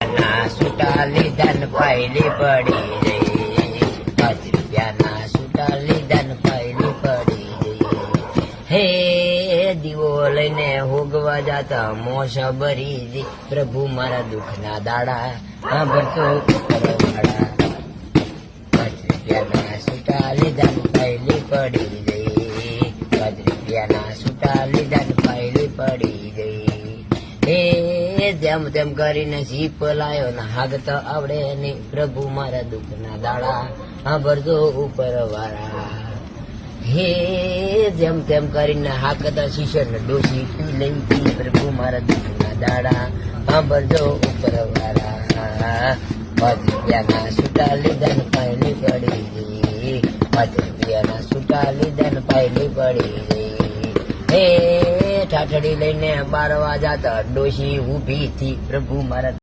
ના સુટા લીધન પહેલી પડી રે. પાંચ રૂપિયાના સુટા લીધન પહેલી પડી રે. હે દીવો લઈને હોગવા જાતા મોસ ભરી જી પ્રભુ મારા દુઃખના દાડા સાંભળતો ભરતો પાંચ રૂપિયાના સુટા લીધન પહેલી પડી રે. પાંચ રૂપિયાના સુટા લીધન પહેલી પડી ગઈ એ જેમ તેમ કરીને જીપ લાયો ને હાગ તો આવડે ને પ્રભુ મારા દુઃખના દાડા સાંભળજો ઉપર વાળા. હે જેમ તેમ કરીને હાકતા શીશર ને ડોસી લઈ પ્રભુ મારા દુઃખના દાડા સાંભળજો ઉપર વાળા. પાંચ રૂપિયાના છૂટા લીધા ને પાયલી પડી. પાંચ રૂપિયાના છૂટા લીધા ને પાયલી પડી. હે ઠાઠડી લઈને બારવા જાતા ડોશી ઊભી થી પ્રભુ મારા